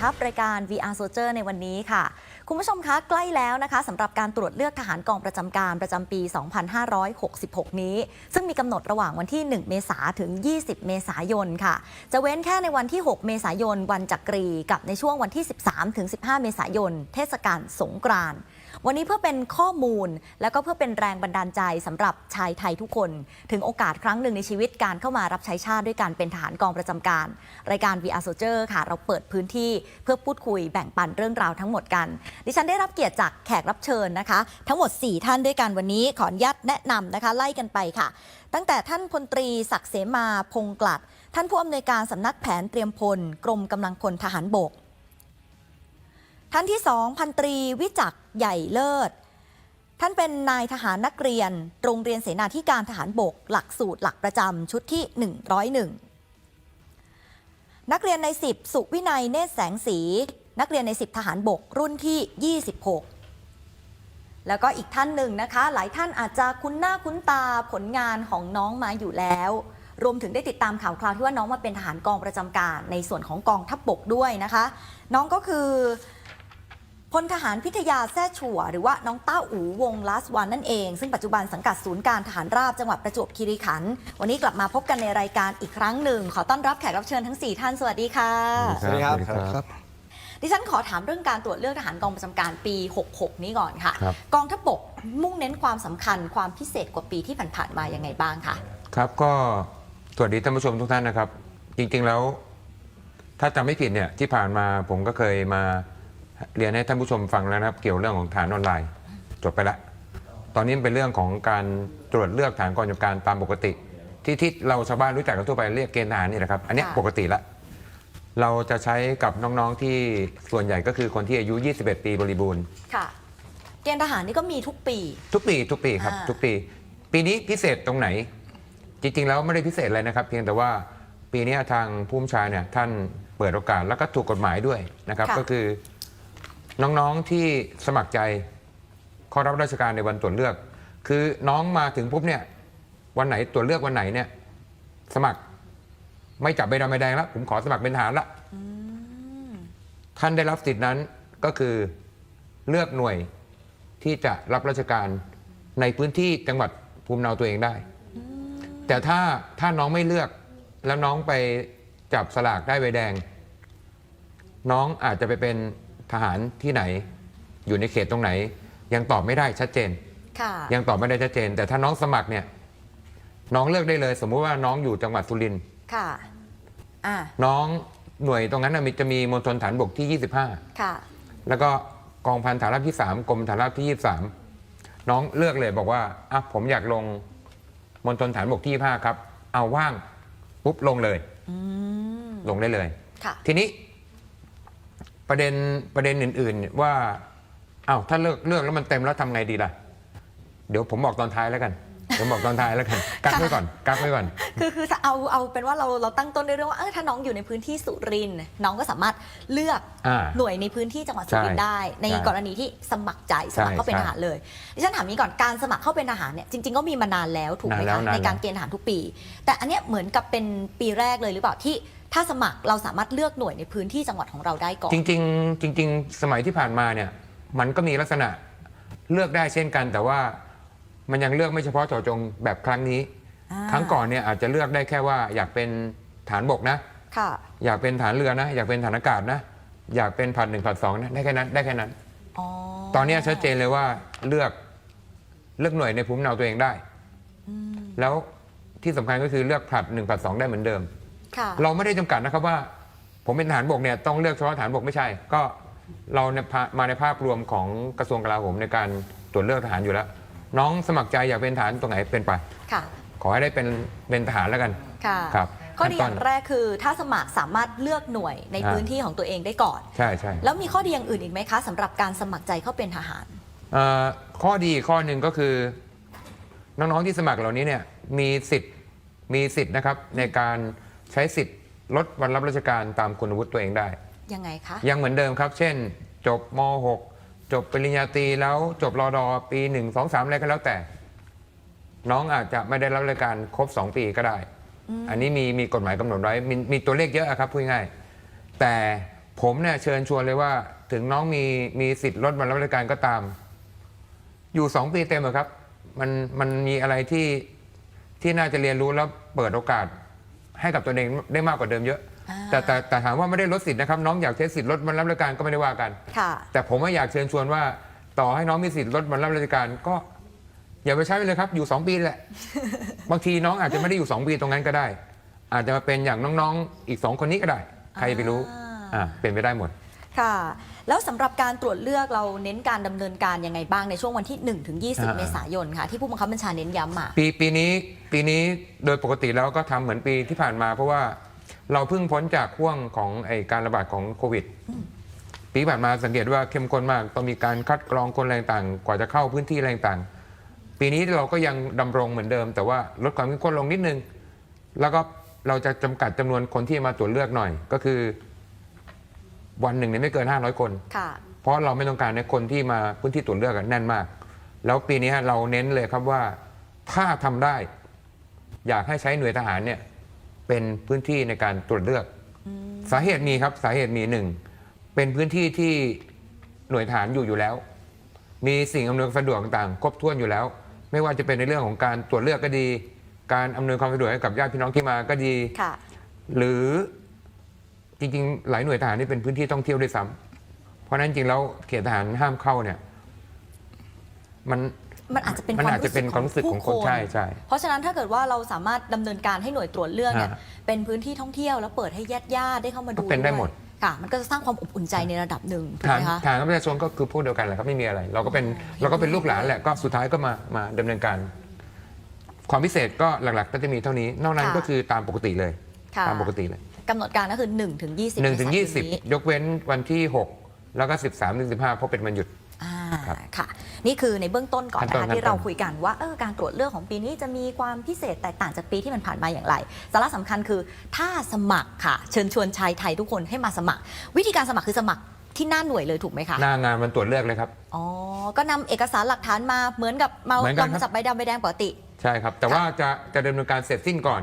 ทัพรายการ VR Soldier ในวันนี้ค่ะ คุณผู้ชมคะใกล้แล้วนะคะสำหรับการตรวจเลือกทหารกองประจำการประจำปี 2566 นี้ ซึ่งมีกำหนดระหว่างวันที่ 1 เมษาถึง 20 เมษายนค่ะ จะเว้นแค่ในวันที่ 6 เมษายน วันจักรี กับในช่วงวันที่ 13ถึง15 เมษายน เทศกาลสงกรานต์ วันนี้เพื่อเป็นข้อมูลและก็เพื่อเป็นแรงบันดาลใจสำหรับชายไทยทุกคน ถึงโอกาสครั้งหนึ่งในชีวิตการเข้ามารับใช้ชาติด้วยการเป็นทหารกองประจำการ รายการ VR Soldier ค่ะ เราเปิดพื้นที่เพื่อพูดคุยแบ่งปันเรื่องราวทั้งหมดกัน ดิฉันได้รับเกียรติจากแขกรับเชิญนะคะ ทั้งหมด 4 ท่านด้วยกันวันนี้ขออนุญาตแนะนำนะคะไล่กันไปค่ะ ตั้งแต่ท่านพลตรีศักดิ์เสมาพงกลัด ท่านผู้อำนวยการสำนักแผนเตรียมพล กรมกำลังพลทหารบก ท่านที่สองพันตรีวิจักใหญ่เลิศ ท่านเป็นนายทหารนักเรียน โรงเรียนเสนาธิการทหารบก หลักสูตรหลักประจำชุดที่ 101 นักเรียนใน 10 สุวินัยเนตรแสงสี นักเรียนใน 10 ทหารบกรุ่นที่ 26 แล้วก็อีกท่านหนึ่งนะคะ หลายท่านอาจจะคุ้นหน้าคุ้นตาผลงานของน้องมาอยู่แล้ว รวมถึงได้ติดตามข่าวคราวที่ว่าน้องมาเป็นทหารกองประจำการในส่วนของกองทัพบบกด้วยนะคะ น้องก็คือ พลทหารพิทยาแซ่ชัวหรือว่าน้องต้าอูวงลาสวันนั่นเอง ซึ่งปัจจุบันสังกัดศูนย์การทหารราบจังหวัดประจวบคีรีขันธ์วันนี้กลับมาพบกันในรายการอีกครั้งหนึ่ง ขอต้อนรับแขกรับเชิญทั้ง 4 ท่านสวัสดีค่ะ สวัสดีครับ ครับ ดิฉันขอถามเรื่องการตรวจเลือกทหารกองประจำการปี 66 นี้ก่อนค่ะ ครับ กองทัพบกมุ่งเน้นความสำคัญความพิเศษกว่าปีที่ผ่านๆมายังไงบ้างคะครับก็สวัสดีท่านผู้ชมทุกท่านนะครับ จริงๆแล้ว ถ้าจำไม่ผิดเนี่ยที่ผ่านมาผมก็เคยมา เรียนให้ท่านผู้ชมฟังแล้วนะครับ เกี่ยวเรื่องของฐานออนไลน์จบไปละ ตอนนี้เป็นเรื่องของการตรวจเลือกฐานกองกำกับการตามปกติ ที่ที่เราชาวบ้านรู้จักกันทั่วไปเรียกเกณฑ์ทหารนี่แหละครับ อันเนี้ยค่ะ ปกติละ เราจะใช้กับน้องๆที่ส่วนใหญ่ก็คือคนที่อายุ 21 ปีบริบูรณ์ ค่ะ เกณฑ์ทหารนี่ก็มีทุกปี ทุกปีทุกปีครับอ่า ทุกปี ปีนี้พิเศษตรงไหน จริง ๆ แล้วไม่ได้พิเศษอะไรนะครับ เพียงแต่ว่าปีนี้ทางผู้บัญชาเนี่ยท่านเปิดโอกาสแล้วก็ถูกกฎหมายด้วยนะครับ ค่ะ ก็คือ น้องๆที่สมัครใจเข้ารับราชการในวันตรวจเลือก คือน้องมาถึงปุ๊บเนี่ยวันไหนตรวจเลือกวันไหนเนี่ย สมัครไม่จับใบดำใบแดงแล้วผมขอสมัครเป็นทหารละท่านได้รับสิทธินั้นก็คือเลือกหน่วยที่จะรับราชการในพื้นที่จังหวัดภูมิเนาตัวเองได้ แต่ถ้าถ้าน้องไม่เลือกแล้วน้องไปจับสลากได้ใบแดง น้องอาจจะไปเป็น ทหารที่ไหน อยู่ในเขตตรงไหน ยังตอบไม่ได้ชัดเจน ค่ะ ยังตอบไม่ได้ชัดเจน แต่ถ้าน้องสมัครเนี่ย น้องเลือกได้เลย สมมุติว่าน้องอยู่จังหวัดสุรินทร์ค่ะ อ่า น้องหน่วยตรงนั้นนะมีจะมีมณฑลฐานบกที่25ค่ะแล้วก็กองพันฐานราบที่ 3กรมฐานราบที่ 23 น้องเลือกเลยบอกว่าอะผมอยากลงมณฑลฐานบกที่ 25 ครับ เอาว่างปุ๊บลงเลย อืม ลงได้เลย ค่ะ ทีนี้ ประเด็นประเด็นอื่น ๆ ว่าอ้าวถ้าเลือกเลือกแล้วมันเต็มแล้วทำไงดีล่ะ เดี๋ยวผมบอกตอนท้ายแล้วกันเดี๋ยวบอกตอนท้ายแล้วกันกักไว้ก่อนกักไว้ก่อน คือคือเอาเอาเป็นว่าเราเราตั้งต้นด้วยเรื่องว่าเออถ้าน้องอยู่ในพื้นที่สุรินทร์น้องก็สามารถเลือกอ่าหน่วยในพื้นที่จังหวัดสุรินทร์ใช่ได้ ในใช่กรณีที่สมัครใจสมัครเข้าเป็นใช่ทหารเลยดิฉันถามนี้ก่อนการสมัครเข้าเป็นทหารเนี่ยจริง ๆก็มีมานานแล้วถูกไหมนานแล้คะวนานแล้วในการเกณฑ์ทหารทุกปี แต่อันเนี้ยเหมือนกับเป็นปีแรกเลยหรือเปล่าที่ ถ้าสมัครเราสามารถเลือกหน่วยในพื้นที่จังหวัดของเราได้ก่อน จริงๆ จริง ๆ สมัยที่ผ่านมาเนี่ยมันก็มีลักษณะเลือกได้เช่นกัน แต่ว่ามันยังเลือกไม่เฉพาะเจาะจงแบบครั้งนี้ อ่า ครั้งก่อนเนี่ยอาจจะเลือกได้แค่ว่า อยากเป็นฐานบกนะ ค่ะ อยากเป็นฐานเรือนะ อยากเป็นฐานอากาศนะ อยากเป็นผัดหนึ่งผัดสองนะได้แค่นั้นได้แค่นั้น อ๋อตอนนี้ชัดเจนเลยว่าเลือกเลือกหน่วยในภูมิลำเนาตัวเองได้ แล้วที่สำคัญก็คือเลือกผลัดหนึ่งผลัดสองได้เหมือนเดิม ค่ะเราไม่ได้จำกัดนะครับว่า ผมเป็นทหารบกเนี่ยต้องเลือกเฉพาะทหารบกไม่ใช่ ก็เราเนี่ยพามาในภาพรวมของกระทรวงกลาโหมในการตรวจเลือกทหารอยู่แล้ว น้องสมัครใจอยากเป็นทหารตรงไหนเป็นไป ค่ะขอให้ได้เป็นเป็นทหารแล้วกันค่ะครับข้อดีอขั้นตอนย่างแรกคือถ้าสมัครสามารถเลือกหน่วยในอ่าพื้นที่ของตัวเองได้ก่อน ใช่ใช่แล้วมีข้อดีอย่างอื่นอีกไหมคะสำหรับการสมัครใจเข้าเป็นทหาร เอ่อข้อดีอีกข้อหนึ่งก็คือ น้องๆที่สมัครเหล่านี้เนี่ยมีสิทธิ์มีสิทธิ์นะครับในการ ใช้สิทธิ์ลดวันรับราชการตามคุณวุฒิตัวเองได้ ยังไงคะ ยังเหมือนเดิมครับ เช่น จบม .6 จบปริญญาตรีแล้วจบรอดอปี 1 2 3 อะไรก็แล้วแต่ น้องอาจจะไม่ได้รับราชการครบ 2 ปีก็ได้ อันนี้มีมีกฎหมายกำหนดไว้มมีตัวเลขเยอะอะครับพูดง่ายๆแต่ผมเนี่ยเชิญชวนเลยว่า ถึงน้องมีมีสิทธิ์ลดวันรับราชการก็ตาม อยู่สองปีเต็มอะครับ มันมันมีอะไรที่ที่น่าจะเรียนรู้แล้วเปิดโอกาส ให้กับตัวเองได้มากกว่าเดิมเยอะอ่าแต่แต่แต่ถามว่าไม่ได้ลดสิทธิ์นะครับ น้องอยากใช้สิทธิ์ลดวันรับราชการก็ไม่ได้ว่ากัน ค่ะ แต่ผมว่าอยากเชิญชวนว่า ต่อให้น้องมีสิทธิ์ลดวันรับราชการก็ อย่าไปใช้ไปเลยครับ อยู่ 2 ปีแหละ บางทีน้องอาจจะไม่ได้อยู่ 2 ปีตรงนั้นก็ได้ อาจจะมาเป็นอย่างน้องๆ อีก 2 คนนี้ก็ได้ ใครไปรู้อ่าอ่าเป็นไปได้หมด ค่ะ แล้วสำหรับการตรวจเลือกเราเน้นการดำเนินการยังไงบ้างในช่วงวันที่1ถึงอ่า20 เมษายนค่ะ ที่ผู้บังคับบัญชาเน้นย้ำมา ปีปีนี้ปีนี้โดยปกติแล้วก็ทำเหมือนปีที่ผ่านมา เพราะว่าเราเพิ่งพ้นจากห่วงของไอการระบาดของโควิด ปีผ่านมาสังเกตว่าเข้มข้นมากต้องมีการคัดกรองคนแรงต่างกว่าจะเข้าพื้นที่แรงต่าง ปีนี้เราก็ยังดำรงเหมือนเดิม แต่ว่าลดความเข้มข้นลงนิดนึง แล้วก็เราจะจำกัดจำนวนคนที่มาตรวจเลือกหน่อย ก็คือ วันหนึ่งเนี่ยไม่เกิน 500 คน ค่ะเพราะเราไม่ต้องการในคนที่มาพื้นที่ตรวจเลือกอะแน่นมาก แล้วปีนี้เราเน้นเลยครับว่าถ้าทำได้ อยากให้ใช้หน่วยทหารเนี่ยเป็นพื้นที่ในการตรวจเลือก สาเหตุมีครับสาเหตุมีหนึ่งเป็นพื้นที่ที่หน่วยทหารอยู่อยู่แล้ว มีสิ่งอำนวยความสะดวกต่างๆครบถ้วนอยู่แล้ว ไม่ว่าจะเป็นในเรื่องของการตรวจเลือกก็ดี การอำนวยความสะดวกให้กับญาติพี่น้องที่มาก็ดี ค่ะ หรือ จริงๆ หลายหน่วยทหารนี่เป็นพื้นที่ท่องเที่ยวด้วยซ้ำเพราะฉะนั้นจริงๆแล้วเขตทหารห้ามเข้าเนี่ย มันมันอาจจะเป็นมันอาจจะเป็นความรู้สึกของคนใช่ใช่ เพราะฉะนั้นถ้าเกิดว่าเราสามารถดำเนินการให้หน่วยตรวจเลือกเนี่ยอ่าเป็นพื้นที่ท่องเที่ยวแล้วเปิดให้ญาติญาติๆได้เข้ามาดูก็เป็นได้หมด วยค่ะ มันก็จะสร้างความอบอุ่นใจในระดับหนึ่งถูกทางไหมคะทางประชาชนก็คือพวกเดียวกันแหละครับไม่มีอะไร เราก็เป็นเราก็เป็นลูกหลานแหละก็สุดท้ายก็มามาดำเนินการ ความพิเศษก็หลักๆ ก็จะมีเท่านี้ นอกนั้นค่ะก็คือตามปกติเลย ค่ะ ตามปกติเลย กำหนดการก็คือ1ถึง20 หนึ่งถึงเมยี่ษาสิบนี้ยกเว้นวันที่6แล้วก็13ถึง15เพราะเป็นวันหยุด อ่าครับค่ะ นี่คือในเบื้องต้นก่อนขั้นตอนะนคะที่ขั้นตอน เราคุยกันว่าเออการตรวจเลือกของปีนี้จะมีความพิเศษแตกต่างจากปีที่มันผ่านมาอย่างไรสาระสำคัญคือถ้าสมัครค่ะ เชิญชวนชายไทยทุกคนให้มาสมัคร วิธีการสมัครคือสมัครที่หน้าหน่วยเลยถูกไหมคะหน้างานวันตรวจเลือกเลยครับ อ๋อก็นำเอกสารหลักฐานมาเหมือนกับมาเหมือนกันเราครับมาจับใบดำใบแดงปกติ ใช่ครับ แต่ว่าจะจะดำเนินการเสร็จสิ้นก่อน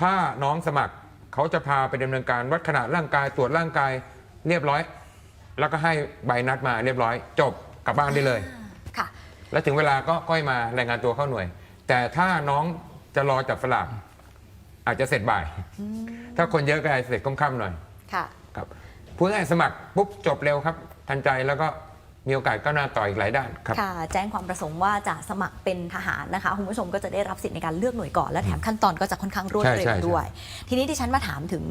ถ้าน้องสมัคร เขาจะพาไปดำเนินการวัดขนาดร่างกายตรวจร่างกายเรียบร้อย แล้วก็ให้ใบนัดมาเรียบร้อย จบกลับบ้านได้เลย ค่ะ แล้วถึงเวลาก็ก้อยมารายงานตัวเข้าหน่วย แต่ถ้าน้องจะรอจับสลากอาจจะเสร็จบ่าย ถ้าคนเยอะก็อาจจะเสร็จค่ำๆหน่อยค่ะ ครับพูดง่ายๆสมัครปุ๊บจบเร็วครับ ทันใจแล้วก็ มีโอกาสก้าวหน้าต่ออีกหลายด้านครับค่ะแจ้งความประสงค์ว่าจะสมัครเป็นทหารนะคะคุณผู้ชมก็จะได้รับสิทธิ์ในการเลือกหน่วยก่อนและแถมขั้นตอนก็จะค่อนข้างรวดใช่เร็ใช่วใช่ด้วย ทีนี้ที่ฉันมาถามถึง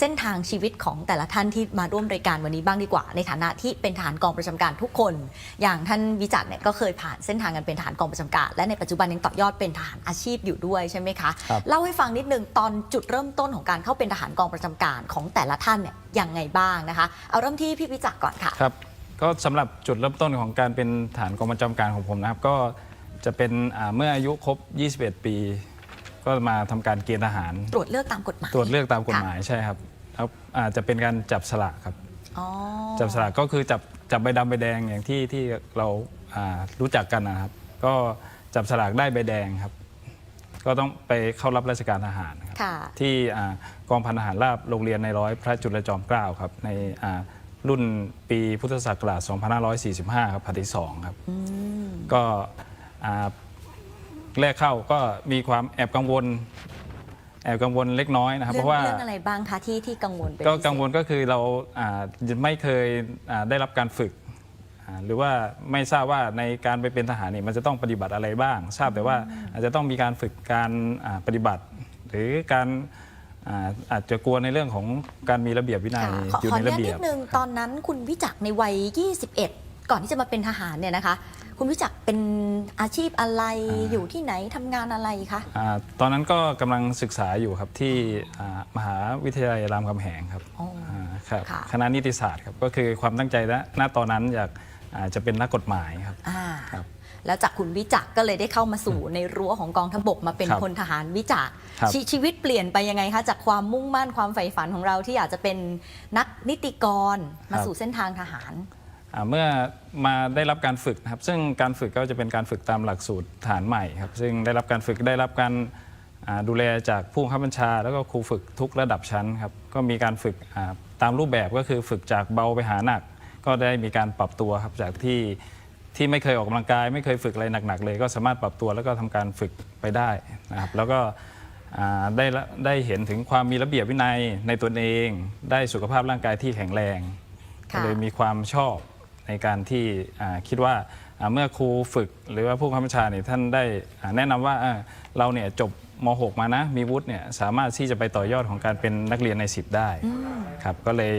เส้นทางชีวิตของแต่ละท่านที่มาร่วมรายการวันนี้บ้างดีกว่า ในฐานะที่เป็นทหารกองประจำการทุกคน อย่างท่านวิจักรเนี่ยก็เคยผ่านเส้นทางกันเป็นทหารกองประจำการ และในปัจจุบันยังต่อยอดเป็นทหารอาชีพอยู่ด้วยใช่ไหมคะครับเล่าให้ฟังนิดนึงตอนจุดเริ่มต้นของการเข้าเป็นทหารกองประจำการของแต่ละท่านเนี่ยยังไงบ้างนะคะ เอาเริ่มที่พี่วิจักรก่อนค่ะครับ ก็สำหรับจุดเริ่มต้นของการเป็นฐานกองประจำการของผมนะครับ ก็จะเป็นอ่าเมื่ออายุครบ 21 ปี ก็มาทำการเกณฑ์ทหาร ตรวจเลือกตามกฎหมายตรวจเลือกตามกฎหค่ะมายใช่ครับแล้วอาจจะเป็นการจับสลากครับ อ๋อจับสลากก็คือจับจับใบดำใบแดงอย่างที่ที่เราอ่ารู้จักกันนะครับ ก็จับสลากได้ใบแดงครับ ก็ต้องไปเข้ารับราชการทหารครับ ค่ะ ที่อ่ากองพันทหารราบโรงเรียนในร้อยพระจุลจอมเกล้าครับในอ่า รุ่นปีพุทธศักราช 2545 ครับพันที่สองครับ ก็อ่าแรกเข้าก็มีความแอบกังวล แอบกังวลเล็กน้อยนะครับเรื่เพราะว่า เรื่องอะไรบ้างคะที่ที่กังวลเป็นก็พิเศษกังวลก็คือเราอ่าไม่เคยอ่าได้รับการฝึกอ่าหรือว่าไม่ทราบว่าในการไปเป็นทหารนี่มันจะต้องปฏิบัติอะไรบ้าง ทราบแต่ว่าอาจจะต้องมีการฝึกการอ่าปฏิบัติ หรือการ อ่าอาจจะกลัวในเรื่องของการมีระเบียบวินัยค่ะขออยู่ขอในอนุระญาตเบีนิยบดนึงตอนนั้นคุณวิจักรในวัย 21 ก่อนที่จะมาเป็นทหารเนี่ยนะคะ คุณวิจักรเป็นอาชีพอะไรอ่า อยู่ที่ไหนทำงานอะไรคะอาตอนนั้นก็กำลังศึกษาอยู่ครับที่อ่ามหาวิทยาลัยรามคำแหงครับอ๋อ อ่าครับค่ะ คณะนิติศาสตร์ครับก็คือความตั้งใจณณตอนนั้นอยากอ่าจะเป็นนักกฎหมายครับ อ่าครับ แล้วจากคุณวิจักรก็เลยได้เข้ามาสู่ในรั้วของกองทัพบกมาเป็นครับพลทหารวิจักรครับชชีวิตเปลี่ยนไปยังไงคะ จากความมุ่งมั่นความใฝ่ฝันของเราที่อยากจะเป็นนักนิติกรมาสู่เส้นทางทหาร อ่าเมื่อมาได้รับการฝึกนะครับ ซึ่งการฝึกก็จะเป็นการฝึกตามหลักสูตรฐานใหม่ครับ ซึ่งได้รับการฝึกได้รับการอ่าดูแลจากผู้บังคับบัญชา แล้วก็ครูฝึกทุกระดับชั้นครับ ก็มีการฝึกอ่าตามรูปแบบก็คือฝึกจากเบาไปหาหนัก ก็ได้มีการปรับตัวครับจากที่ ที่ไม่เคยออกกำลังกาย ไม่เคยฝึกอะไรหนักๆเลย ก็สามารถปรับตัวแล้วก็ทำการฝึกไปได้นะครับแล้วก็อ่าได้ละได้เห็นถึงความมีระเบียบวินัยในตนเอง ได้สุขภาพร่างกายที่แข็งแรงค่ะ ก็เลยมีความชอบในการที่อ่าคิดว่าอ่าเมื่อครูฝึกหรือว่าผู้ข้าราชการเนี่ยท่านได้อ่าแนะนำว่าอ่าเราเนี่ยจบม .6 มานะมีวุฒิเนี่ยสามารถที่จะไปต่อยอดของการเป็นนักเรียนใน 10 ได้ครับก็เลย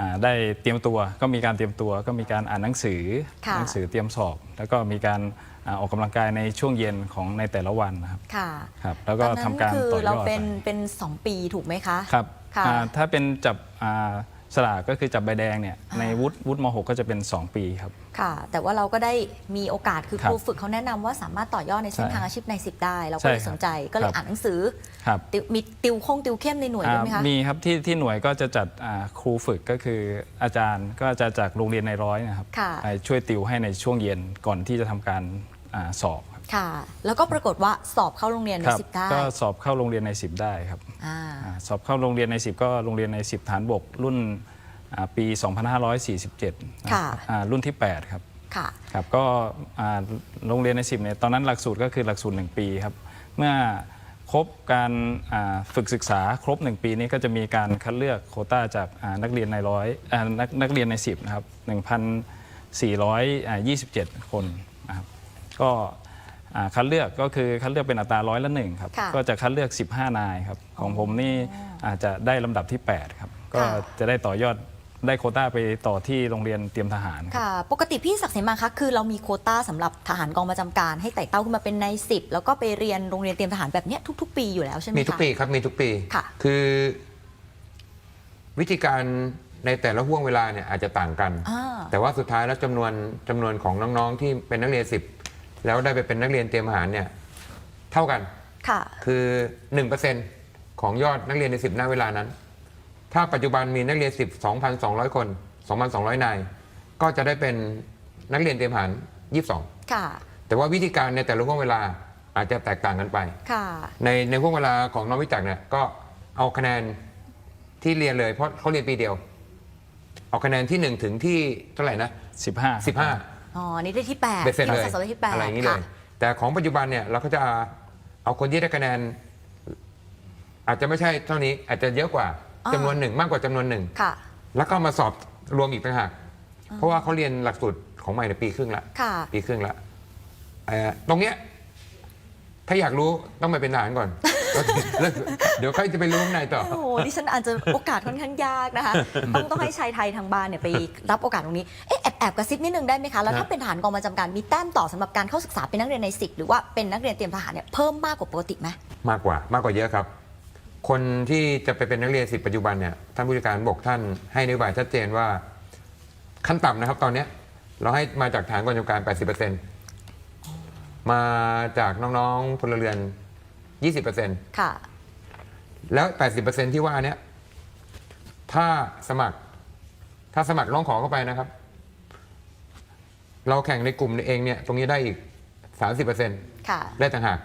อ่าได้เตรียมตัวก็มีการเตรียมตัวก็มีการอ่านหนังสือค่ะ หนัสือเตรียมสอบ แล้วก็มีการอ่าออกกำลังกายในช่วงเย็นของในแต่ละวันนะครับค่ะครับแล้วก็ตอนนั้นทำการคือต่อยเราอดเป็นไปเป็นสองปีถูกไหมคะ ครับค่ะ อ่าถ้าเป็นจับอ่า สลากก็คือจับใบแดงเนี่ยในวุฒิวุฒิม .6 ก็จะเป็น 2 ปีครับ ค่ะ แต่ว่าเราก็ได้มีโอกาสคือครัคบรูฝึกเขาแนะนำว่าสามารถต่อยอดในเส้นใช่ทางอาชีพใน10ได้ เราใช่ก็เลยครับสนใจก็เลครัยบ อ่านหนังสือครับติวมีติวคงติวเข้มในหน่วยด้วยไหมคะ อ่ามีครับที่ที่หน่วยก็จะจัดอ่าครูฝึกก็คืออาจารย์ก็จะจากโรงเรียนในร้อยนะครับค่ะ ไปช่วยติวให้ในช่วงเย็นก่อนที่จะทำการอาสอบ ครับค่ะ แล้วก็ปรากฏว่าสอบเข้าโรงเรียนในครับ10ได้ก็สอบเข้าโรงเรียนใน 10 ได้ครับอ่าอ่าสอบเข้าโรงเรียนใน 10 ก็โรงเรียนใน 10 ฐานบกรุ่นอ่าปี 2547ค่ะ อ่ารุ่นที่ 8 ครับ ค่ะ ครับก็อ่าโรงเรียนใน 10เนี่ยตอนนั้นหลักสูตรก็คือหลักสูตร 1 ปีครับ เมื่อครบการอ่าฝึกศึกษาครบ 1 ปีนี้ก็จะมีการคัดเลือกโควต้าจากอ่านักเรียนในร้อยอ่านักนักเรียนใน 10นะครับ1,427 คนนะครับก็อ่า คัดเลือกก็คือคัดเลือกเป็นอัตราร้อยละหนึ่งครับ ค่ะก็จะคัดเลือก 15 นายครับ ของผมนี่อาจจะได้ลำดับที่ 8 ครับ ก็ค่ะ จะได้ต่อยอดได้โควต้าไปต่อที่โรงเรียนเตรียมทหารครับ ค่ะ ปกติพี่ศักดิ์เสมาคะคือเรามีโควต้าสำหรับทหารกองประจำการให้ไต่เต้าขึ้นมาเป็นใน10แล้วก็ไปเรียนโรงเรียนเตรียมทหารแบบเนี้ยทุก ๆ ปีอยู่แล้วใช่ไหมคะ มีทุกปีครับมีทุกปีค่ะ คือ วิธีการในแต่ละห่วงเวลาเนี่ยอาจจะต่างกัน อ่า แต่ว่าสุดท้ายแล้วจำนวนจำนวนของน้องๆที่เป็นนักเรียนสิบ แล้วได้ไปเป็นนักเรียนเตรียมทหารเนี่ยเท่ากัน ค่ะ คือ 1%ของยอดนักเรียนใน 10 หน้าเวลานั้น ถ้าปัจจุบันมีนักเรียน 10 2,200 คน 2,200 นาย ก็จะได้เป็นนักเรียนเตรียมทหาร 22 ค่ะ แต่ว่าวิธีการในแต่ละห่วงเวลาอาจจะแตกต่างกันไป ค่ะ ในในห่วงเวลาของน้องวิจักรเนี่ยก็เอาคะแนนที่เรียนเลยเพราะเขาเรียนปีเดียว เอาคะแนนที่ 1 ถึงที่เท่าไหร่นะ 15 15 อ๋อ นี่ได้ที่8เบ็ดเสร็จเลยที่ราสะสมได้ที่8อะไรอย่างนี้เลยแต่ของปัจจุบันเนี่ยเราก็จะเอาคนที่ได้คะแนน อาจจะไม่ใช่เท่านี้ อาจจะเยอะกว่าอ่า จำนวนหนึ่งมากกว่าจำนวนหนึ่ง ค่ะ แล้วก็มาสอบรวมอีกต่างหาก เพราะว่าเขาเรียนหลักสูตรของใหม่ในปีครึ่งละ ค่ะ ปีครึ่งละเอ่อตรงเนี้ย ถ้าอยากรู้ต้องไปเป็นทหารก่อนแล้วแล้วเดี๋ยวค่อยจะไปรู้ข้างในต่อ โอ้โหดิฉันอาจจะโอกาสค่อนข้างยากนะคะ ต้องต้องให้ชายไทยทางบ้านเนี่ยไปรับโอกาสตรงนี้ เอ๊ะแอบแอบกระซิบนิดนึงได้ไหมคะ แล้วถ้านะเป็นทหารกองประจำการมีแต้มต่อสำหรับการเข้าศึกษาเป็นนักเรียนในสิบหรือว่าเป็นนักเรียนเตรียมทหารเนี่ยเพิ่มมากกว่าปกติไหมมากกว่ามากกว่าเยอะครับ คนที่จะไปเป็นนักเรียนสิบปัจจุบันเนี่ยท่านผู้จัดการบกท่านให้นโยบายชัดเจนว่าขั้นต่ำนะครับ ตอนเนี้ยเราให้มาจากฐานกองกำลังการ 80% มาจากน้องๆพลเรือน 20%ค่ะ แล้ว 80%ที่ว่าเนี้ยถ้าสมัคร ถ้าสมัครร้องขอเข้าไปนะครับ เราแข่งในกลุ่มเองเนี่ย ตรงนี้ได้อีก30%ค่ะได้ต่างหาก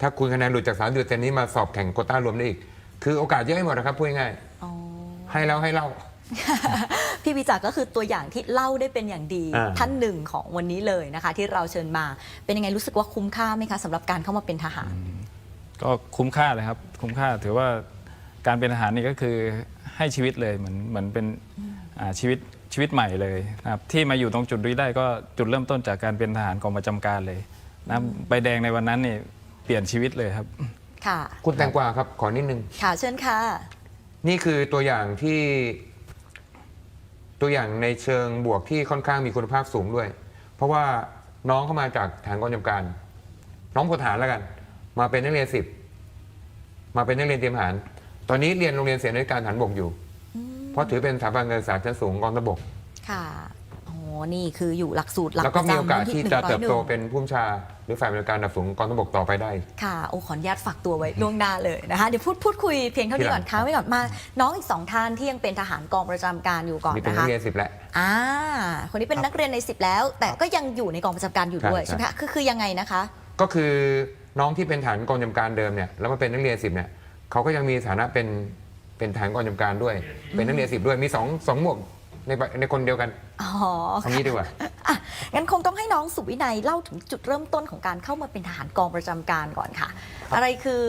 ถ้าคุณคะแนนหลุดจาก 30%นี้มาสอบแข่งโควต้ารวมได้อีก คือโอกาสเยอะให้หมดนะครับพูดง่ายอ๋อ ๆให้แล้วให้เล่า พี่วิจักรก็คือตัวอย่างที่เล่าได้เป็นอย่างดีอ่า ท่านหนึ่งของวันนี้เลยนะคะ ที่เราเชิญมาเป็นยังไงรู้สึกว่าคุ้มค่าไหมคะสำหรับการเข้ามาเป็นทหาร ก็คุ้มค่าเลยครับ คุ้มค่าถือว่าการเป็นทหารนี่ก็คือให้ชีวิตเลยเหมือนเหมือนเป็นอ่าชีวิตชีวิตใหม่เลยนะครับที่มาอยู่ตรงจุดนี้ได้ก็จุดเริ่มต้นจากการเป็นทหารกองประจำการเลยนะใบแดงในวันนั้นนี่เปลี่ยนชีวิตเลยครับ ค่ะ คุณแตงกวาครับ ขอนิดนึง ค่ะเชิญค่ะ นี่คือตัวอย่างที่ ตัวอย่างในเชิงบวกที่ค่อนข้างมีคุณภาพสูงด้วย เพราะว่าน้องเข้ามาจากฐานกองกำลังการ น้องพลทหานแล้วกัน มาเป็นนักเรียนสิบมาเป็นนักเรียนเตรียมทหาร ตอนนี้เรียนโรงเรียนเสนาธิการฐานบกอยู่ เพราะถือเป็นสถาบันการศึกษาชั้นสูงกองทัพบกค่ะ นี่คืออยู่หลักสูตรหลักแล้วก็มีโอกาสประจำที่รุ่นจะเติบโต101เป็นผู้บัญชา หรือฝ่ายบริการระดับสูงกองทัพบกต่อไปได้ ค่ะโอ้ขออนุญาตฝากตัวไว้ล่วงหน้าเลยนะคะเดี๋ยวพูดพูดคุยเพียงเท่านี้ก่อนทีหลังค้างไว้ก่อนมา น้องอีกสองท่านที่ยังเป็นทหารกองประจำการอยู่ก่อนนี่เป็นนะนักคะเรียนสิบแล้ว อ่าคนนี้เป็นนักเรียนในสิบแล้ว แต่ก็ยังอยู่ในกองประจำการอยู่ด้วยใช่ใช่ ไหมคะคือคือยังไงนะคะ ก็คือน้องที่เป็นฐานกองกำลังการเดิมเนี่ยแล้วมาเป็นนักเรียนสิบเนี่ยเขาก็ยังมีฐานะเป็นเป็นทหารกองกำกับการด้วย เป็นนักเรียนสิบด้วยมีสองสองหมวก ในในคนเดียวกันอ๋อเอางี้ดีกว่าอะงั้นคงต้องให้น้องสุวินัยเล่าถึงจุดเริ่มต้นของการเข้ามาเป็นทหารกองประจำการก่อนค่ะ อะไรคือ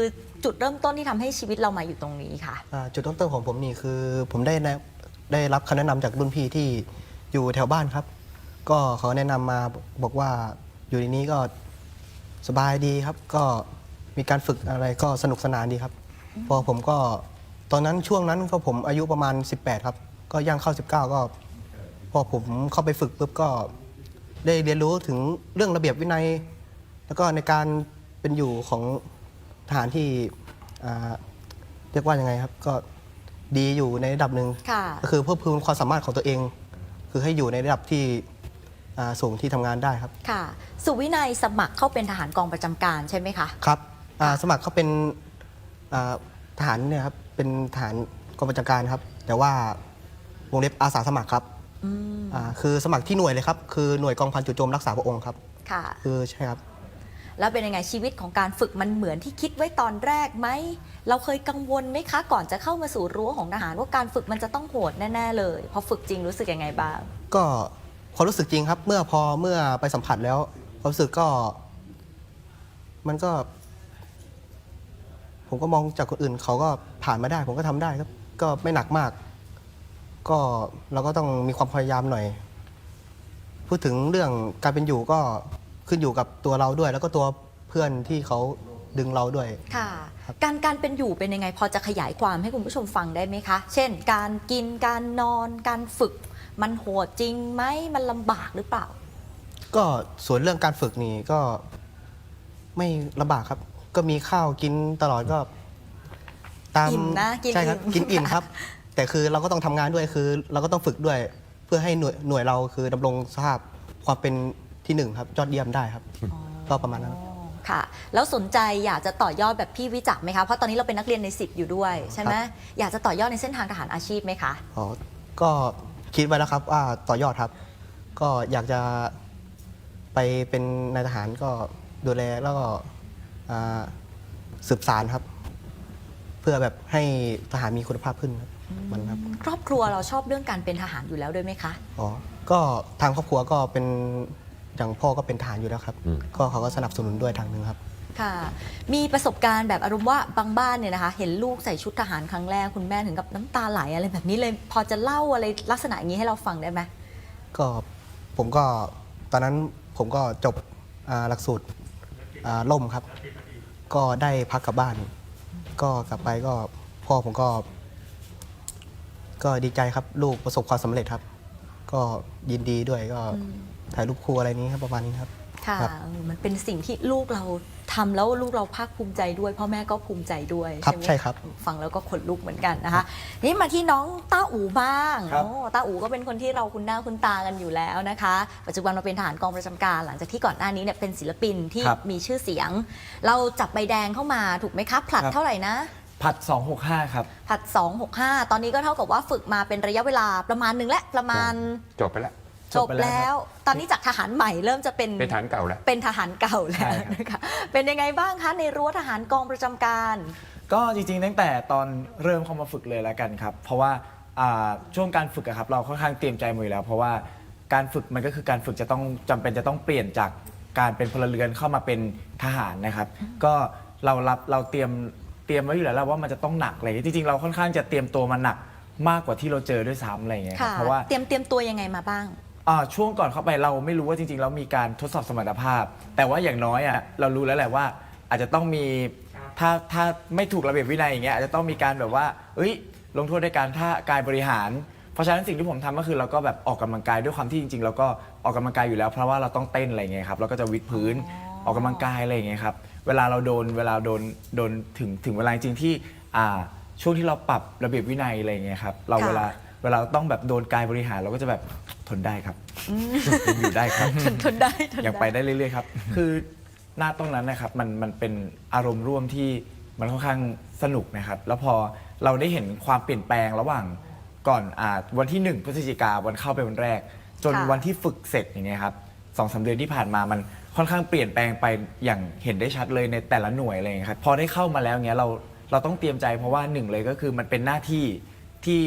จุดเริ่มต้นที่ทำให้ชีวิตเรามาอยู่ตรงนี้ค่ะ อ่าจุดเริ่มต้นของผมนี่คือผมได้แนะได้รับคำแนะนำจากรุ่นพี่ที่อยู่แถวบ้านครับ ก็เขาแนะนำมาบอกว่าอยู่ในนี้ก็สบายดีครับ ก็มีการฝึกอะไรก็สนุกสนานดีครับ พอผมก็ตอนนั้นช่วงนั้นก็ผมอายุประมาณ 18 ครับ ก็ย่างเข้า 19 ก็พอผมเข้าไปฝึกปุ๊บก็ได้เรียนรู้ถึงเรื่องระเบียบวินัย แล้วก็ในการเป็นอยู่ของทหารที่อ่าเรียกว่ายังไงครับ ก็ดีอยู่ในระดับหนึ่งค่ะ ก็คือเพิ่มพูนความสามารถของตัวเอง คือให้อยู่ในระดับที่อ่าสูงที่ทำงานได้ครับ ค่ะ สุวินัยสมัครเข้าเป็นทหารกองประจำการใช่ไหมคะ ครับอ่าสมัครเขาเป็นอ่าทหารเนี่ยครับ เป็นทหารกองประจำการครับ แต่ว่า วงเล็บอาสาสมัครครับอ่าคือสมัครที่หน่วยเลยครับ คือหน่วยกองพันจู่โจมรักษาพระองค์ครับค่ะ คือใช่ครับ แล้วเป็นยังไงชีวิตของการฝึกมันเหมือนที่คิดไว้ตอนแรกไหม เราเคยกังวลไหมคะ ก่อนจะเข้ามาสู่รั้วของทหารว่าการฝึกมันจะต้องโหดแน่ ๆ เลย พอฝึกจริงรู้สึกยังไงบ้าง ก็ความรู้สึกจริงครับ เมื่อพอเมื่อไปสัมผัสแล้วความรู้สึกก็ มันก็ ผมก็มองจากคนอื่น เขาก็ผ่านมาได้ ผมก็ทำได้ครับ ก็ไม่หนักมาก ก็เราก็ต้องมีความพยายามหน่อย พูดถึงเรื่องการเป็นอยู่ก็ขึ้นอยู่กับตัวเราด้วย แล้วก็ตัวเพื่อนที่เขาดึงเราด้วย ค่ะ การการเป็นอยู่เป็นยังไง พอจะขยายความให้คุณผู้ชมฟังได้ไหมคะ เช่น การกินการนอนการฝึก มันโหดจริงไหมมันลำบากหรือเปล่า ก็ส่วนเรื่องการฝึกนี่ก็ไม่ลำบากครับ ก็มีข้าวกินตลอดก็ ตามอิ่มนะกินใช่ครับอิ่ม กินอิ่มครับ แต่คือเราก็ต้องทำงานด้วยคือ เราก็ต้องฝึกด้วยเพื่อให้หน่วยหน่วยเราคือดำรงสภาพความเป็นที่หนึ่งครับยอดเยี่ยมได้ครับ ก็ประมาณนั้นครับ อ๋อค่ะ แล้วสนใจอยากจะต่อยอดแบบพี่วิจักรไหมคะ เพราะตอนนี้เราเป็นนักเรียนใน 10 อยู่ด้วยใช่ไหมอยากจะต่อยอดในเส้นทางทหารอาชีพไหมคะ อ๋อก็คิดไว้แล้วครับว่าต่อยอดครับ ก็อยากจะไปเป็นนายทหารก็ดูแลแล้วก็อ่าสืบสารครับเพื่อแบบให้ทหารมีคุณภาพขึ้นครับมันครับครอบครัวเราชอบเรื่องการเป็นทหารอยู่แล้วด้วยไหมคะอ๋อก็ทางครอบครัวก็เป็นอย่างพ่อก็เป็นทหารอยู่แล้วครับอืมก็เขาก็สนับสนุนด้วยทางหนึ่งครับค่ะ มีประสบการณ์แบบอารมณ์ว่าบางบ้านเนี่ยนะคะ เห็นลูกใส่ชุดทหารครั้งแรกคุณแม่ถึงกับน้ำตาไหลอะไรแบบนี้เลย พอจะเล่าอะไรลักษณะอย่างนี้ให้เราฟังได้ไหมก็ผมก็ตอนนั้นผมก็จบอ่าหลักสูตรอ่าล่มครับ ก็ได้พักกลับบ้าน ก็กลับไปก็พ่อผมก็ ก็ดีใจครับลูกประสบความสำเร็จครับ ก็ยินดีด้วยก็ถ่ายรูปครูอะไรนี้ครับประมาณนี้ครับ ค่ะครับ เออมันเป็นสิ่งที่ลูกเรา ทำแล้วลูกเราภาคภูมิใจด้วยพ่อแม่ก็ภูมิใจด้วยครับไหมใช่ครับ ฟังแล้วก็ขนลุกเหมือนกันนะคะ นี่มาที่น้องต้าอูบ้างครับ โอ้ต้าอูก็เป็นคนที่เราคุ้นหน้าคุ้นตากันอยู่แล้วนะคะ ปัจจุบันมาเป็นทหารกองประจำการหลังจากที่ก่อนหน้านี้เนี่ยเป็นศิลปินที่ครับมีชื่อเสียง เราจับใบแดงเข้ามาถูกไหมคะผลัดครับ เท่าไหร่นะผัด 265 ครับ ผลัด 265 ตอนนี้ก็เท่ากับว่าฝึกมาเป็นระยะเวลาประมาณหนึ่งและประมาณ จบไปแล้ว จจบบไปแล้วแล้ว ตอนนี้จากทหารใหม่เริ่มจะเป็นเป็นฐานเก่าแล้ว เป็นทหารเก่าแล้วใช่ครับนะคะเป็นยังไงบ้างคะในรั้วทหารกองประจำการ ก็จริงๆตั้งแต่ตอนเริ่มเข้ามาฝึกเลยแล้วกันครับ เพราะว่าอ่าช่วงการฝึกอะครับเราค่อนข้างเตรียมใจมาอยู่แล้ว เพราะว่าการฝึกมันก็คือการฝึกจะต้องจำเป็นจะต้องเปลี่ยนจากการเป็นพลเรือนเข้ามาเป็นทหารนะครับ ก็เรารับเราเตรียมเตรียมไว้อยู่แล้วแหละว่ามันจะต้องหนักเลยจริงๆเราค่อนข้างจะเตรียมตัวมาหนักมากกว่าที่เราเจอด้วยซ้ำอะไรอย่างเงี้ยครับค่ะเพราะว่าเตรียมเตรียมตัวยังไงมาบ้าง อ่าช่วงก่อนเข้าไปเราไม่รู้ว่าจริงๆแล้วมีการทดสอบสมรรถภาพ แต่ว่าอย่างน้อยอะเรารู้แล้วแหละว่า อาจจะต้องมีถ้าถ้าไม่ถูกระเบียบวินัยอย่างเงี้ยอาจจะต้องมีการแบบว่า เอ้ย ลงโทษด้วยการท่ากายบริหาร เพราะฉะนั้นสิ่งที่ผมทำก็คือเราก็แบบออกกำลังกายด้วยความที่จริงๆเราก็ออกกำลังกายอยู่แล้ว เพราะว่าเราต้องเต้นอะไรเงี้ยครับเราก็จะวิดพื้นออกกำลังกายอะไรอย่างเงี้ยครับเวลาเราโดนเวลาโดนโดนถึงถึงเวลาจริงๆที่อ่าช่วงที่เราปรับระเบียบวินัยอะไรเงี้ยครับเราค่ะเวลาเวลาต้องแบบโดนกายบริหารเราก็จะแบบ ทนได้ครับยังอยู่ได้ครับ ทนทนได้ทนยังไปได้เรื่อยๆครับ คือหน้าตรงนั้นนะครับมันมันเป็นอารมณ์ร่วมที่มันค่อนข้างสนุกนะครับ แล้วพอเราได้เห็นความเปลี่ยนแปลงระหว่างก่อนอ่าวันที่ 1 พฤศจิกาวันเข้าไปวันแรก จนค่ะ วันที่ฝึกเสร็จอย่างเงี้ยครับสองสามเดือนที่ผ่านมามันค่อนข้างเปลี่ยนแปลงไปอย่างเห็นได้ชัดเลยในแต่ละหน่วยอะไรอย่างเงี้ยครับพอได้เข้ามาแล้วเงี้ยเราเราต้องเตรียมใจเพราะว่าหนึ่งเลยก็คือมันเป็นหน้าที่ ที่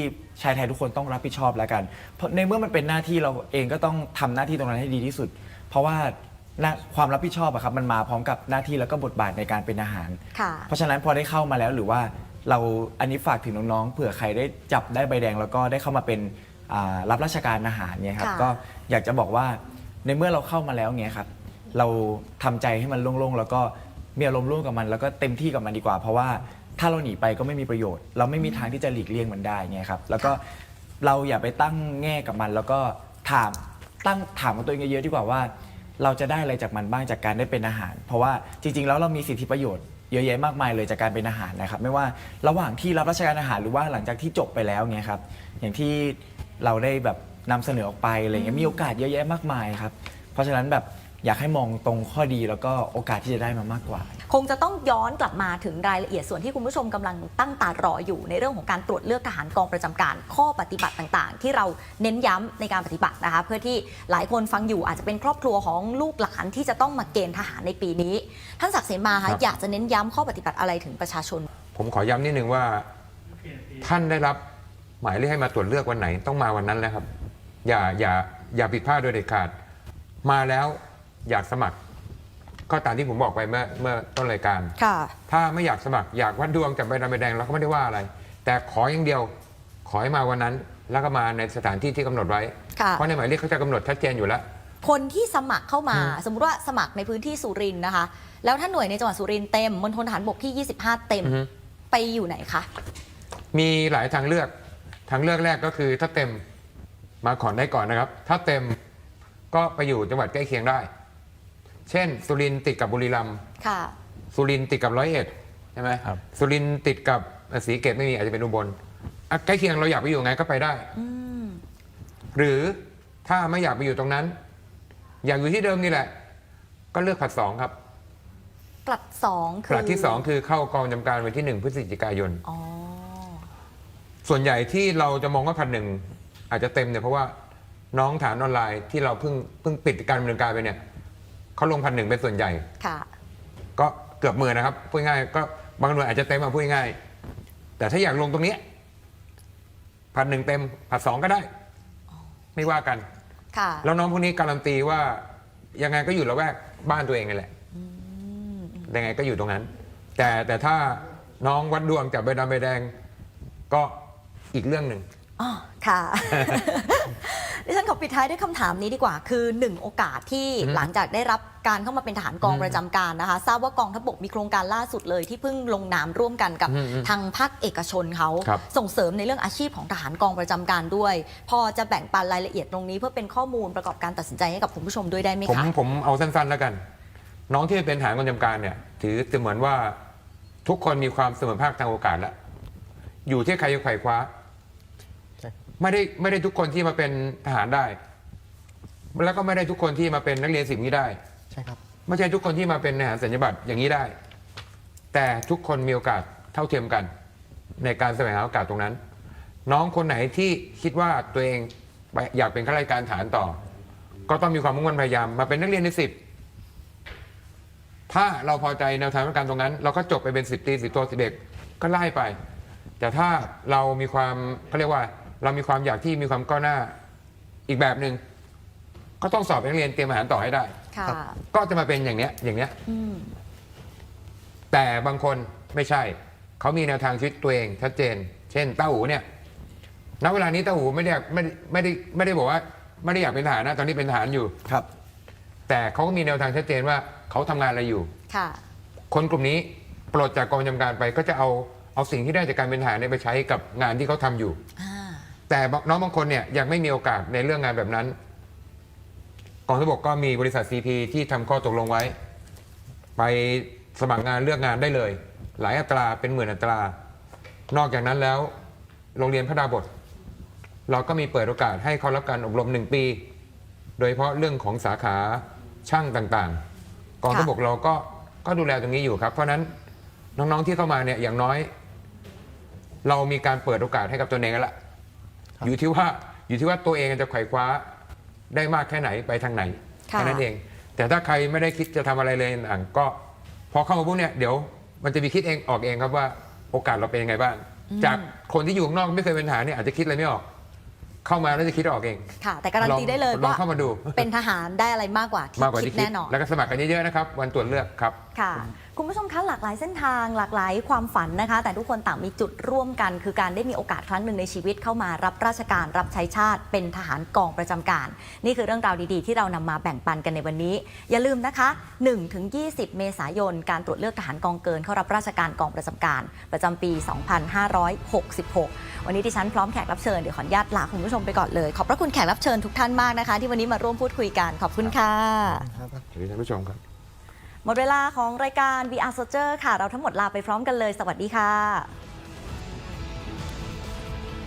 ชายไทยทุกคนต้องรับผิดชอบแล้วกัน เพราะในเมื่อมันเป็นหน้าที่เราเองก็ต้องทำหน้าที่ตรงนั้นให้ดีที่สุด เพราะว่าหน้าความรับผิดชอบอะครับมันมาพร้อมกับหน้าที่แล้วก็บทบาทในการเป็นอาหาร ค่ะ เพราะฉะนั้นพอได้เข้ามาแล้วหรือว่าเราอันนี้ฝากถึงน้องๆเผื่อใครได้จับได้ใบแดงแล้วก็ได้เข้ามาเป็นอ่ารับราชการอาหารเนี่ยครับค่ะ ก็อยากจะบอกว่าในเมื่อเราเข้ามาแล้วเนี่ยครับเราทำใจให้มันโล่งๆ แล้วก็มีอารมณ์ร่วมกับมัน แล้วก็เต็มที่กับมันดีกว่า เพราะว่า ถ้าเราหนีไปก็ไม่มีประโยชน์ เราไม่มีทางที่จะหลีกเลี่ยงมันได้ไงครับ แล้วก็เราอย่าไปตั้งแง่กับมัน แล้วก็ถามตั้งถามกับตัวเองเยอะๆดีกว่าว่า เราจะได้อะไรจากมันบ้างจากการได้เป็นอาหาร เพราะว่าจริง ๆ แล้วเรามีสิทธิประโยชน์เยอะแยะมากมายเลยจากการเป็นอาหารนะครับ ไม่ว่าระหว่างที่รับราชการอาหารหรือว่าหลังจากที่จบไปแล้วเนี่ยครับ อย่างที่เราได้แบบนำเสนอออกไปอะไรเงี้ยมีโอกาสเยอะแยะมากมายครับ เพราะฉะนั้นแบบ อยากให้มองตรงข้อดีแล้วก็โอกาสที่จะได้มามากกว่า คงจะต้องย้อนกลับมาถึงรายละเอียดส่วนที่คุณผู้ชมกำลังตั้งตารออยู่ในเรื่องของการตรวจเลือกทหารกองประจำการข้อปฏิบัติต่างๆ ที่เราเน้นย้ำในการปฏิบัตินะคะ เพื่อที่หลายคนฟังอยู่อาจจะเป็นครอบครัวของลูกหลานที่จะต้องมาเกณฑ์ทหารในปีนี้ ท่านศักดิ์เสมาครัคะบอยากจะเน้นย้ำข้อปฏิบัติอะไรถึงประชาชน ผมขอย้ำนิดนึงว่า ท่านได้รับหมายเรียกให้มาตรวจเลือกวันไหนต้องมาวันนั้นแล้วครับ อย่าอย่าอย่าผิดพลาดโดยเด็ดขาด มาแล้ว อยากสมัคร ก็ตามที่ผมบอกไปเมื่อเมื่อต้นรายการ ค่ะ ถ้าไม่อยากสมัครอยากวัดดวงจับใบดำใบแดงเราก็ไม่ได้ว่าอะไร แต่ขออย่างเดียว ขอให้มาวันนั้น แล้วก็มาในสถานที่ที่กำหนดไว้ ค่ะ เพราะในหมายเรียกเขาจะกำหนดชัดเจนอยู่แล้ว คนที่สมัครเข้ามา สมมุติว่าสมัครในพื้นที่สุรินทร์นะคะ แล้วถ้าหน่วยในจังหวัดสุรินทร์เต็มมณฑลทหารบกที่ 25 เต็ม อือฮึ ไปอยู่ไหนคะ มีหลายทางเลือก ทางเลือกแรกก็คือถ้าเต็มมาขอนได้ก่อนนะครับ ถ้าเต็มก็ไปอยู่จังหวัดใกล้เคียงได้ เช่น สุรินทร์ติดกับบุรีรัมย์ค่ะ สุรินทร์ติดกับร้อยเอ็ดใช่ไหมครับ สุรินทร์ติดกับศรีเกตไม่มีอาจจะเป็นอุบลอะใกล้เคียงเราอยากไปอยู่ไงก็ไปได้ อืม หรือถ้าไม่อยากไปอยู่ตรงนั้น อยากอยู่ที่เดิมนี่แหละ ก็เลือกผัดสองครับกลัดสองคือผลัดที่สองคือเข้ากองจำการวันที่หนึ่งพฤศจิกายน อ๋อ ส่วนใหญ่ที่เราจะมองว่าพันหนึ่งอาจจะเต็มเนี่ยเพราะว่าน้องฐานออนไลน์ที่เราเพิ่งเพิ่งปิดการดำเนินการไปเนี่ย เขาลงพันหนึ่งเป็นส่วนใหญ่ ค่ะ ก็เกือบหมื่นนะครับพูดง่ายๆก็บางหน่วยอาจจะเต็มมาพูดง่ายๆแต่ถ้าอยากลงตรงนี้พันหนึ่งเต็มผัดสองก็ได้ ไม่ว่ากัน ค่ะ แล้วน้องพวกนี้การันตีว่ายังไงก็อยู่ละแวกบ้านตัวเองนี่แหละยังไงก็อยู่ตรงนั้น แต่แต่ถ้าน้องวัดดวงจับใบดำใบแดงก็อีกเรื่องหนึ่ง อ๋อค่ะดิฉันขอปิดท้ายด้วยคำถามนี้ดีกว่า คือหนึ่งโอกาสที่อืมหลังจากได้รับการเข้ามาเป็นทหารกองอืมประจำการนะคะ ทราบว่ากองทัพบกมีโครงการล่าสุดเลย ที่เพิ่งลงนามร่วมกันกับอืมอืมทางภาคเอกชนเขาครับ ส่งเสริมในเรื่องอาชีพของทหารกองประจำการด้วย พอจะแบ่งปันรายละเอียดตรงนี้เพื่อเป็นข้อมูลประกอบการตัดสินใจให้กับคุณผู้ชมด้วยได้ไหมผมคะผมเอาสั้นๆแล้วกัน น้องที่เป็นทหารกองจำการเนี่ย ถือเสมือนว่าทุกคนมีความเสมอภาคทางโอกาสแล้วอยู่ที่ใครจะไขว่คว้าใช่ ไม่ได้ไม่ได้ทุกคนที่มาเป็นทหารได้ แล้วก็ไม่ได้ทุกคนที่มาเป็นนักเรียนสิบนี้ได้ ใช่ครับ ไม่ใช่ทุกคนที่มาเป็นทหารสัญญาบัตรอย่างนี้ได้ แต่ทุกคนมีโอกาสเท่าเทียมกัน ในการแสวงหาโอกาสตรงนั้น น้องคนไหนที่คิดว่าตัวเองอยากเป็นข้าราชการฐานต่อ ก็ต้องมีความมุ่งมั่นพยายามมาเป็นนักเรียนในสิบถ้าเราพอใจแนวทางการตรงนั้น เราก็จบไปเป็นสิบตีสิบโทสิบเอกก็ไล่ไป แต่ถ้าเรามีความเขาเรียกว่า เรามีความอยากที่มีความก้าวหน้าอีกแบบหนึ่งก็ต้องสอบเป็นนักเรียนเตรียมอาหารต่อให้ได้ ค่ะ ก็จะมาเป็นอย่างเนี้ยอย่างเนี้ย อืม แต่บางคนไม่ใช่ เขามีแนวทางชีวิตตัวเองชัดเจน เช่นเต้าหูเนี่ยณเวลานี้เต้าหูไม่ได้ไม่ได้ไม่ได้ไม่ได้บอกว่า ไม่ได้อยากเป็นทหารนะตอนนี้เป็นทหารอยู่ ครับ แต่เขาก็มีแนวทางชัดเจนว่าเขาทำงานอะไรอยู่ ค่ะ คนกลุ่มนี้ปลดจากกองกำจำการไปก็จะเอาเอาสิ่งที่ได้จากการเป็นทหารเนี่ยไปใช้กับงานที่เขาทำอยู่ อ่า แต่น้องบางคนเนี่ยยังไม่มีโอกาสในเรื่องงานแบบนั้นกองทัพบกก็มีบริษัท CP ที่ทำข้อตกลงไว้ ไปสมัครงานเลือกงานได้เลย หลายอัตราเป็นหมื่นอัตรา นอกจากนั้นแล้ว โรงเรียนพระดาบท เราก็มีเปิดโอกาสให้เขารับการอบรมหนึ่งปี โดยเฉพาะเรื่องของสาขาช่างต่างๆ กองทัพบกเราก็ก็ดูแลตรงนี้อยู่ครับ เพราะนั้นน้องๆที่เข้ามาเนี่ยอย่างน้อย เรามีการเปิดโอกาสให้กับตัวเองแล้ว อยู่ที่ว่าอยู่ที่ว่าตัวเองจะไขว่คว้าได้มากแค่ไหนไปทางไหนค่ะแค่นั้นเอง แต่ถ้าใครไม่ได้คิดจะทำอะไรเลยอ่างก็พอเข้ามาพวกเนี่ยเดี๋ยวมันจะมีคิดเองออกเองครับว่าโอกาสเราเป็นยังไงบ้างจากคนที่อยู่ข้างนอกไม่เคยเป็นทหารเนี่ยอาจจะคิดอะไรไม่ออก เข้ามาแล้วจะคิดออกเอง ค่ะ แต่การันตีได้เลยลองว่าเข้ามาดู เป็นทหารได้อะไรมากกว่าที่มากกว่าคิที่ดคิดแน่นอนแล้วก็สมัครกันเยอะๆนะครับ วันตรวจเลือกครับค่ะ คุณผู้ชมคะหลากหลายเส้นทางหลากหลายความฝันนะคะ แต่ทุกคนต่างมีจุดร่วมกันคือการได้มีโอกาสครั้งหนึ่งในชีวิตเข้ามารับราชการรับใช้ชาติเป็นทหารกองประจำการ นี่คือเรื่องราวดีๆ ที่เรานำมาแบ่งปันกันในวันนี้ อย่าลืมนะคะ1-20 เมษายน การตรวจเลือกทหารกองเกินเข้ารับราชการกองประจำการ ประจำปี 2566 วันนี้ดิฉันพร้อมแขกรับเชิญเดี๋ยวขออนุญาตลาคุณผู้ชมไปก่อนเลยขอบพระคุณแขกรับเชิญทุกท่านมากนะคะ ที่วันนี้มาร่วมพูดคุยกันขอบคุณค่ะ ครับสวัสดีท่านผู้ชมครับ หมดเวลาของรายการ VR Soldier ค่ะ เราทั้งหมดลาไปพร้อมกันเลย สวัสดีค่ะ